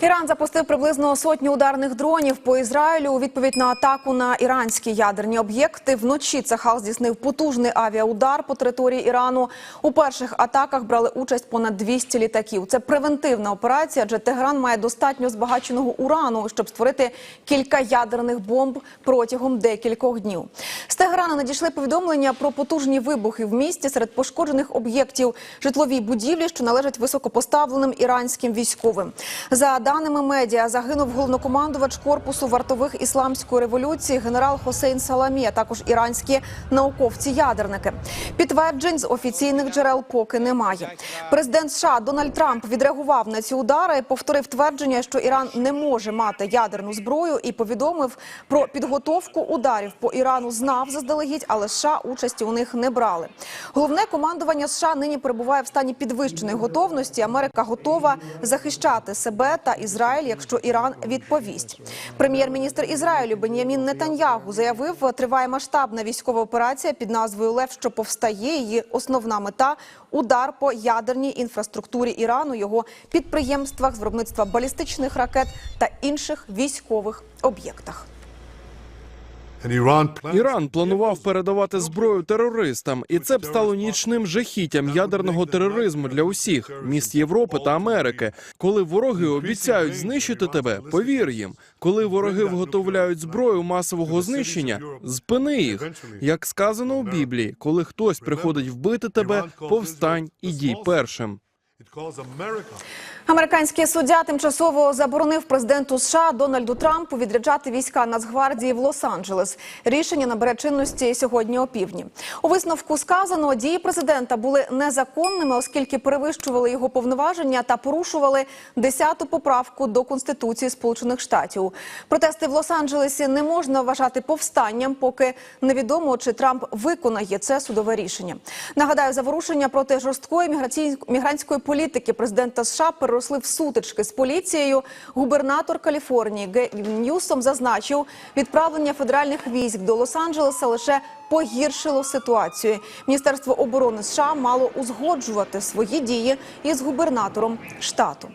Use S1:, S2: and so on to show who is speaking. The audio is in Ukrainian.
S1: Іран запустив приблизно сотню ударних дронів по Ізраїлю у відповідь на атаку на іранські ядерні об'єкти. Вночі Цахал здійснив потужний авіаудар по території Ірану. У перших атаках брали участь понад 200 літаків. Це превентивна операція, адже Тегеран має достатньо збагаченого урану, щоб створити кілька ядерних бомб протягом декількох днів. З Тегерана надійшли повідомлення про потужні вибухи в місті серед пошкоджених об'єктів житлові будівлі, що належать високопоставленим іранським військовим. За даними медіа, загинув головнокомандувач корпусу вартових ісламської революції генерал Хосейн Саламі, а також іранські науковці-ядерники. Підтверджень з офіційних джерел поки немає. Президент США Дональд Трамп відреагував на ці удари, повторив твердження, що Іран не може мати ядерну зброю, і повідомив про підготовку ударів по Ірану. Знав заздалегідь, але США участі у них не брали. Головне командування США нині перебуває в стані підвищеної готовності. Америка готова захищати себе та Ізраїль, якщо Іран відповість. Прем'єр-міністр Ізраїлю Бен'ямін Нетаньягу заявив, триває масштабна військова операція під назвою Лев, що повстає. Її основна мета удар по ядерній інфраструктурі Ірану, його підприємствах з виробництва балістичних ракет та інших військових об'єктах.
S2: Іран планував передавати зброю терористам, і це б стало нічним жахіттям ядерного тероризму для усіх міст Європи та Америки. Коли вороги обіцяють знищити тебе, повір їм. Коли вороги виготовляють зброю масового знищення, зпини їх. Як сказано у Біблії, коли хтось приходить вбити тебе, повстань і дій першим.
S1: Американський суддя тимчасово заборонив президенту США Дональду Трампу відряджати війська Нацгвардії в Лос-Анджелес. Рішення набере чинності сьогодні опівдні. У висновку сказано, дії президента були незаконними, оскільки перевищували його повноваження та порушували 10-ту поправку до Конституції Сполучених Штатів. Протести в Лос-Анджелесі не можна вважати повстанням, поки невідомо, чи Трамп виконає це судове рішення. Нагадаю, заворушення проти жорсткої міграційної мігрантської політики президента США переросли в сутички з поліцією. Губернатор Каліфорнії Гевін Ньюсом зазначив, відправлення федеральних військ до Лос-Анджелеса лише погіршило ситуацію. Міністерство оборони США мало узгоджувати свої дії із губернатором штату.